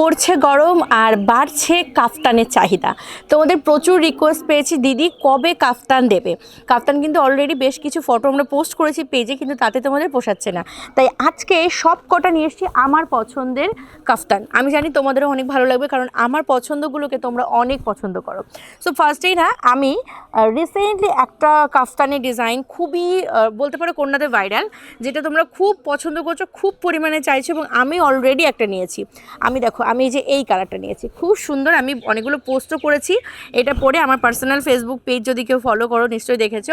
পড়ছে গরম আর বাড়ছে কাফতানের চাহিদা। তোমাদের প্রচুর রিকোয়েস্ট পেয়েছি, দিদি কবে কাফতান দেবে? কাফতান কিন্তু অলরেডি বেশ কিছু ফটো আমরা পোস্ট করেছি পেজে কিন্তু তাতে তোমাদের পোষাচ্ছে না। তাই আজকে সব কটা নিয়ে এসেছি আমার পছন্দের কাফতান। আমি জানি তোমাদেরও অনেক ভালো লাগবে, কারণ আমার পছন্দগুলোকে তোমরা অনেক পছন্দ করো। সো ফার্স্টেই না, আমি রিসেন্টলি একটা কাফতানের ডিজাইন খুবই বলতে পারো কন্যাদের ভাইরাল যেটা তোমরা খুব পছন্দ করছ, খুব পরিমাণে চাইছো এবং আমি অলরেডি একটা নিয়েছি। আমি দেখো আমি যে এই কালারটা নিয়েছি। খুব সুন্দর, আমি অনেকগুলো পোস্টও করেছি। এটা পরে আমার পার্সোনাল ফেসবুক পেজ যদি কেউ ফলো করো, নিশ্চয়ই দেখেছ।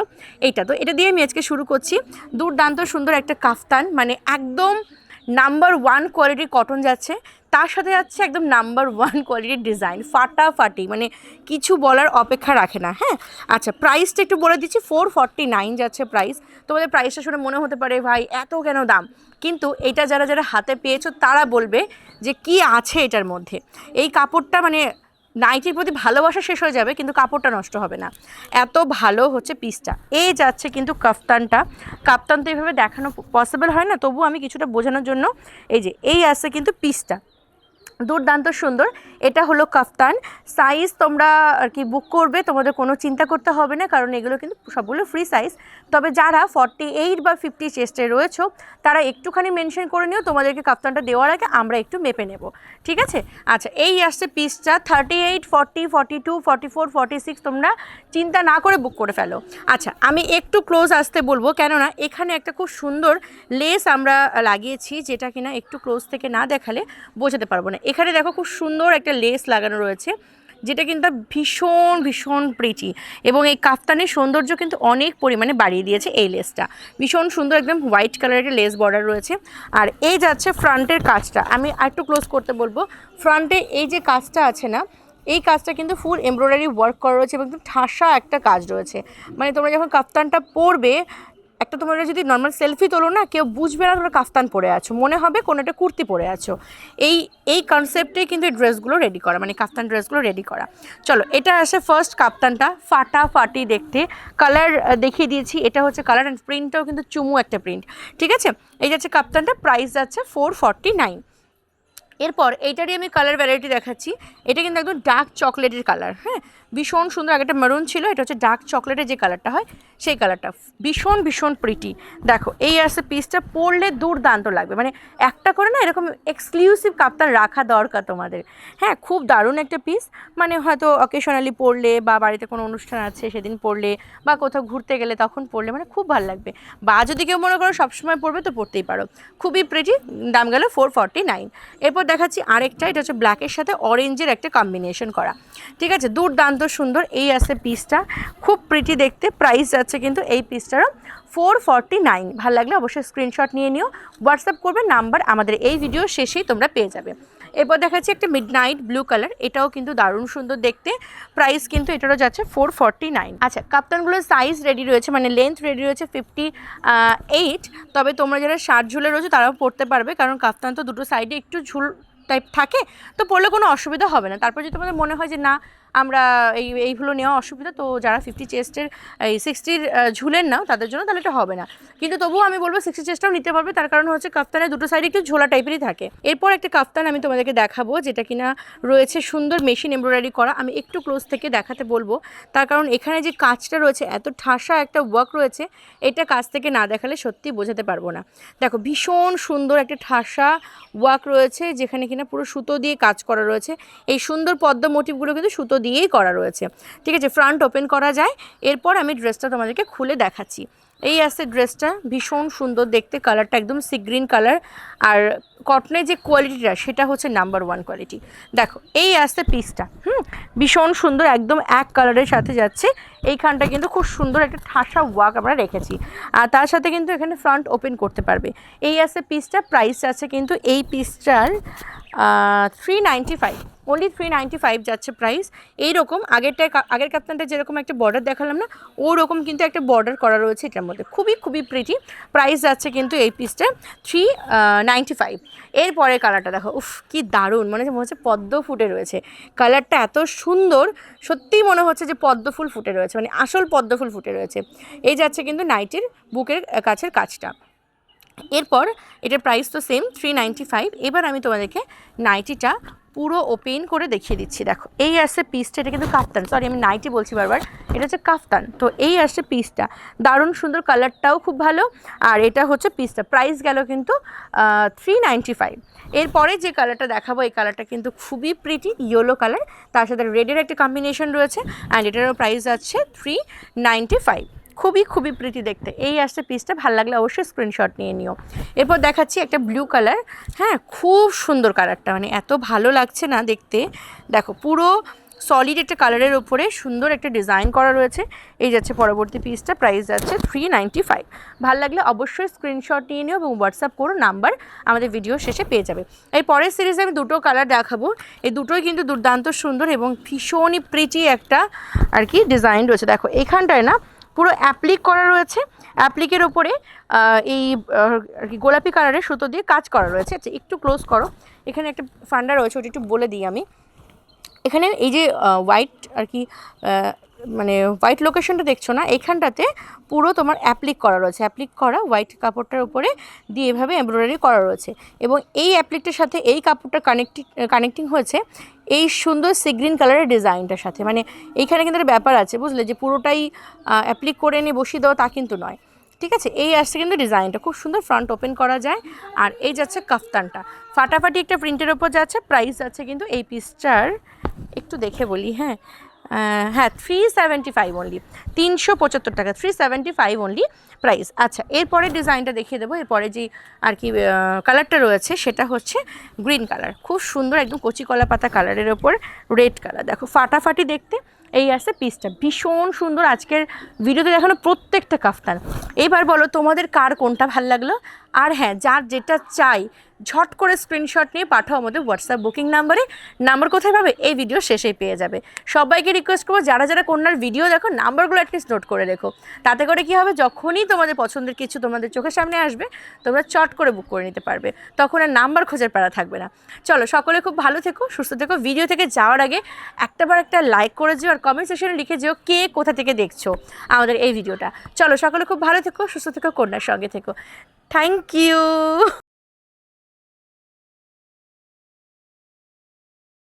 এইটা তো, এটা দিয়ে আমি আজকে শুরু করছি। দুর্দান্ত সুন্দর একটা কাফতান মানে একদম নাম্বার ওয়ান কোয়ালিটির কটন যাচ্ছে। তার সাথে যাচ্ছে একদম নাম্বার ওয়ান কোয়ালিটির ডিজাইন ফাটাফাটি মানে কিছু বলার অপেক্ষা রাখে না হ্যাঁ? আচ্ছা প্রাইসটা একটু বলে দিচ্ছি ফোর ফর্টি নাইন যাচ্ছে প্রাইস তোমাদের প্রাইসটা শুনে মনে হতে পারে, ভাই, এত কেন দাম? কিন্তু এটা যারা যারা হাতে পেয়েছ, তারা বলবে যে কি আছে এটার মধ্যে। এই কাপড়টা মানে নাইটির প্রতি ভালোবাসা শেষ হয়ে যাবে, কিন্তু কাপড়টা নষ্ট হবে না। এত ভালো হচ্ছে পিসটা এই যাচ্ছে কিন্তু কাফতানটা। কাপ্তান তো এইভাবে দেখানো পসিবল হয় না তবু আমি কিছুটা বোঝানোর জন্য এই যে, এই আছে কিন্তু পিসটা দুর্দান্ত সুন্দর। এটা হলো কাফতান। সাইজ তোমরা আর কি বুক করবে, তোমাদের কোনো চিন্তা করতে হবে না, কারণ এগুলো কিন্তু সবগুলো ফ্রি সাইজ তবে যারা ফর্টি এইট বা ফিফটি চেস্টে রয়েছো, তারা একটুখানি মেনশন করে নিও, তোমাদেরকে কাফতানটা দেওয়ার আগে আমরা একটু মেপে নেব, ঠিক আছে? আচ্ছা এই আসছে পিসটা thirty eight forty forty two forty four forty six তোমরা চিন্তা না করে বুক করে ফেলো। আচ্ছা আমি একটু ক্লোজ আসতে বলব, কেননা এখানে একটা খুব সুন্দর লেস আমরা লাগিয়েছি, যেটা কিনা একটু ক্লোজ থেকে না দেখালে বোঝাতে পারব না। এখানে দেখো খুব সুন্দর একটা লেস লাগানো রয়েছে। যেটা কিন্তু ভীষণ ভীষণ প্রিটি এবং এই কাফতানের সৌন্দর্য কিন্তু অনেক পরিমাণে বাড়িয়ে দিয়েছে এই লেসটা ভীষণ সুন্দর একদম হোয়াইট কালারের লেস বর্ডার রয়েছে। আর এই যাচ্ছে ফ্রন্টের কাজটা। আমি আরেকটু ক্লোজ করতে বলব। ফ্রন্টে এই যে কাজটা আছে না, এই কাজটা কিন্তু ফুল এমব্রয়ডারি ওয়ার্ক করা রয়েছে এবং একদম ঠাসা একটা কাজ রয়েছে। মানে তোমরা যখন কাফতানটা পরবে একটা তোমরা যদি নর্মাল সেলফি তোলো না, কেউ বুঝবে না তোমরা কাফতান পরে আছো। মনে হবে কোনো একটা কুর্তি পরে আছো। এই এই কনসেপ্টেই কিন্তু এই ড্রেসগুলো রেডি করা মানে কাফতান ড্রেসগুলো রেডি করা। চলো, এটা আসে ফার্স্ট কাপ্তানটা ফাটাফাটি দেখতে। কালার দেখিয়ে দিয়েছি, এটা হচ্ছে কালার অ্যান্ড প্রিন্টটাও কিন্তু চুমু একটা প্রিন্ট ঠিক আছে? এই যাচ্ছে কাপ্তানটা প্রাইস যাচ্ছে ফোর ফর্টি নাইন এরপর, এইটারই আমি কালার ভ্যারাইটি দেখাচ্ছি। এটা কিন্তু একদম ডার্ক চকলেটের কালার হ্যাঁ? ভীষণ সুন্দর আগে একটা মেরুন ছিল, এটা হচ্ছে ডার্ক চকলেটের যে কালারটা হয়, সেই কালারটা ভীষণ ভীষণ প্রিটি দেখো, এই আসে পিসটা পরলে দুর্দান্ত লাগবে। মানে একটা করে না এরকম এক্সক্লুসিভ কাপ্তান রাখা দরকার তোমাদের। হ্যাঁ খুব দারুণ একটা পিস মানে হয়তো অকেশনালি পরলে বা বাড়িতে কোনো অনুষ্ঠান আছে, সেদিন পরলে বা কোথাও ঘুরতে গেলে তখন পরলে মানে খুব ভালো লাগবে। বা যদি কেউ মনে করো সবসময় পরবে তো পরতেই পারো। খুবই প্রিটি দাম গেল ফোর ফর্টি নাইন এরপর দেখাচ্ছি আরেকটা, এটা হচ্ছে ব্ল্যাকের সাথে অরেঞ্জের একটা কম্বিনেশন করা। ঠিক আছে? দুর্দান্ত সুন্দর এই আছে পিসটা খুব প্রিটি দেখতে প্রাইস যাচ্ছে কিন্তু এই পিসটারও ফোর ফর্টি নাইন ভালো লাগলে অবশ্যই স্ক্রিনশট নিয়ে নিও। হোয়াটসঅ্যাপ করবে, নাম্বার আমাদের এই ভিডিও শেষেই তোমরা পেয়ে যাবে। এরপর দেখাচ্ছি একটা মিড নাইট ব্লু কালার এটাও কিন্তু দারুণ সুন্দর দেখতে। প্রাইস কিন্তু এটারও যাচ্ছে ফোর ফর্টি নাইন আচ্ছা কাপ্তানগুলোর সাইজ রেডি রয়েছে মানে লেন্থ রেডি রয়েছে ফিফটি এইট তবে তোমরা যারা শার্ট ঝুলে রয়েছে, তারাও পড়তে পারবে, কারণ কাপ্তান তো দুটো সাইডে একটু ঝুল টাইপ থাকে, তো পড়লে কোনো অসুবিধা হবে না। তারপর যদি তোমাদের মনে হয় যে না আমরা এই, এইগুলো নেওয়া অসুবিধা। তো যারা ফিফটি চেস্টের এই সিক্সটির ঝুলের নাও তাদের জন্য তাহলে এটা হবে না। কিন্তু তবুও আমি বলব সিক্সটি চেস্টটাও নিতে পারবে। তার কারণ হচ্ছে কাফতানের দুটো সাইডে একটু ঝোলা টাইপেরই থাকে। এরপর একটা কাফতান আমি তোমাদেরকে দেখাবো, যেটা কিনা রয়েছে সুন্দর মেশিন এমব্রয়ডারি করা। আমি একটু ক্লোজ থেকে দেখাতে বলব। তার কারণ এখানে যে কাজটা রয়েছে, এত ঠাসা একটা ওয়ার্ক রয়েছে, এটা কাজ থেকে না দেখালে সত্যি বোঝাতে পারব না। দেখো, ভীষণ সুন্দর একটা ঠাসা ওয়ার্ক রয়েছে, যেখানে কিনা পুরো সুতো দিয়ে কাজ করা রয়েছে। এই সুন্দর পদ্ম মোটিভগুলো কিন্তু সুতো দিয়েই করা রয়েছে। ঠিক আছে ফ্রন্ট ওপেন করা যায়। এরপর আমি ড্রেসটা তোমাদেরকে খুলে দেখাচ্ছি। এই আছে ড্রেসটা ভীষণ সুন্দর দেখতে কালারটা একদম সি গ্রিন কালার আর কটনের যে কোয়ালিটিটা সেটা হচ্ছে নাম্বার ওয়ান কোয়ালিটি দেখো, এই আসছে পিসটা হুম? ভীষণ সুন্দর, একদম এক কালারের সাথে যাচ্ছে। এইখানটা কিন্তু খুব সুন্দর একটা ঠাসা ওয়াক আমরা রেখেছি। আর তার সাথে কিন্তু এখানে ফ্রন্ট ওপেন করতে পারবে। এই আছে পিসটা প্রাইস আছে কিন্তু এই পিসটার three ninety five only three ninety five যাচ্ছে প্রাইস এইরকম আগেরটা আগের কাপ্তানটা যেরকম একটা বর্ডার দেখালাম না, ওরকম কিন্তু একটা বর্ডার করা রয়েছে এটার মধ্যে। খুবই খুবই প্রিটি প্রাইস যাচ্ছে কিন্তু এই পিসটা থ্রি নাইনটি ফাইভ এরপরের কালারটা দেখো, উফ, কি দারুণ। মানে মনে হচ্ছে পদ্ম ফুটে রয়েছে। কালারটা এত সুন্দর, সত্যিই মনে হচ্ছে যে পদ্ম ফুল ফুটে রয়েছে। মানে আসল পদ্ম ফুল ফুটে রয়েছে। এই যাচ্ছে কিন্তু নাইটের বুকের কাছের কাজটা। এরপর এটার প্রাইস তো সেম থ্রি নাইনটি ফাইভ এবার আমি তোমাদেরকে নাইটিটা পুরো ওপেন করে দেখিয়ে দিচ্ছি। দেখো, এই আসছে পিসটা এটা কিন্তু কাফতান। সরি আমি নাইটি বলছি বারবার। এটা হচ্ছে কাফতান। তো এই আসছে পিসটা দারুণ সুন্দর কালারটাও খুব ভালো। আর এটা হচ্ছে পিসটা প্রাইস গেল কিন্তু থ্রি নাইনটি ফাইভ এরপরে যে কালারটা দেখাবো, এই কালারটা কিন্তু খুবই প্রিটি ইয়েলো কালার তার সাথে রেডের একটা কম্বিনেশন রয়েছে। অ্যান্ড এটারও প্রাইস আছে থ্রি নাইনটি ফাইভ খুবই খুবই প্রিটি দেখতে। এই আসছে পিসটা ভালো লাগলে অবশ্যই স্ক্রিনশট নিয়ে নিও। এরপর দেখাচ্ছি একটা ব্লু কালার হ্যাঁ খুব সুন্দর কালারটা মানে এত ভালো লাগছে না দেখতে। দেখো, পুরো সলিড একটা কালারের ওপরে সুন্দর একটা ডিজাইন করা রয়েছে। এই যাচ্ছে পরবর্তী পিসটা প্রাইস যাচ্ছে থ্রি নাইনটি ফাইভ ভালো লাগলে অবশ্যই স্ক্রিনশট নিয়ে নিও এবং হোয়াটসঅ্যাপ করো নাম্বার আমাদের ভিডিও শেষে পেয়ে যাবে। এই পরের সিরিজে আমি দুটো কালার দেখাবো। এই দুটোই কিন্তু দুর্দান্ত সুন্দর এবং ভীষণই প্রিটি একটা আর কি ডিজাইন রয়েছে। দেখো, এখানটায় না পুরো অ্যাপ্লিক করা রয়েছে। অ্যাপ্লিকের ওপরে এই আর কি গোলাপি কালারের সুতো দিয়ে কাজ করা রয়েছে। আচ্ছা একটু ক্লোজ করো। এখানে একটা ফান্ডা রয়েছে, ওটা একটু বলে দিই আমি। এখানে এই যে হোয়াইট আর কি মানে হোয়াইট লোকেশনটা দেখছ না? এখানটাতে পুরো তোমার অ্যাপ্লিক করা রয়েছে। অ্যাপ্লিক করা হোয়াইট কাপড়টার উপরে দিয়ে এভাবে এমব্রয়ডারি করা রয়েছে। এবং এই অ্যাপ্লিকটার সাথে এই কাপড়টা কানেক্টিং কানেক্টিং হয়েছে। এই সুন্দর সি গ্রিন কালারের ডিজাইনটার সাথে। মানে এইখানে কিন্তু একটা ব্যাপার আছে, বুঝলে? যে পুরোটাই অ্যাপ্লিক করে নিয়ে বসিয়ে দেওয়া তা কিন্তু নয়। ঠিক আছে? এই আসছে কিন্তু ডিজাইনটা খুব সুন্দর ফ্রন্ট ওপেন করা যায়। আর এই যাচ্ছে কাফতানটা। ফাটাফাটি একটা প্রিন্টের ওপর যাচ্ছে প্রাইস আছে কিন্তু এই পিসটার একটু দেখে বলি হ্যাঁ? হ্যাঁ থ্রি সেভেন্টি ফাইভ অনলি তিনশো পঁচাত্তর টাকা three seventy five only price আচ্ছা এরপরে ডিজাইনটা দেখিয়ে দেবো। এরপরে যে আর কি কালারটা রয়েছে, সেটা হচ্ছে গ্রিন কালার খুব সুন্দর একদম কচি কলা পাতা কালারের ওপর রেড কালার দেখো, ফাটাফাটি দেখতে এই আসছে পিসটা ভীষণ সুন্দর আজকের ভিডিওতে দেখানো প্রত্যেকটা কাফতান। এবার বলো, তোমাদের কার কোনটা ভালো লাগল? আর হ্যাঁ যার যেটা চাই ঝট করে স্ক্রিনশট নিয়ে পাঠাও আমাদের হোয়াটসঅ্যাপ বুকিং নাম্বারে নাম্বার কোথায় পাবে? এই ভিডিও শেষেই পেয়ে যাবে। সবাইকে রিকোয়েস্ট করব, যারা যারা কন্যার ভিডিও দেখো নাম্বারগুলো অ্যাটলিস্ট নোট করে রেখো। তাতে করে কি হবে? যখনই তোমাদের পছন্দের কিছু তোমাদের চোখের সামনে আসবে, তোমরা চট করে বুক করে নিতে পারবে। তখন আর নাম্বার খোঁজার পাড়া থাকবে না। চলো, সকলে খুব ভালো থেকো, সুস্থ থেকো। ভিডিও থেকে যাওয়ার আগে একটাবার একটা লাইক করে যেও আর কমেন্ট সেকশনে লিখে যেও কে কোথা থেকে দেখছ আমাদের এই ভিডিওটা চলো, সকলে খুব ভালো থেকো, সুস্থ থেকো, কন্যার সঙ্গে থেকো। Thank you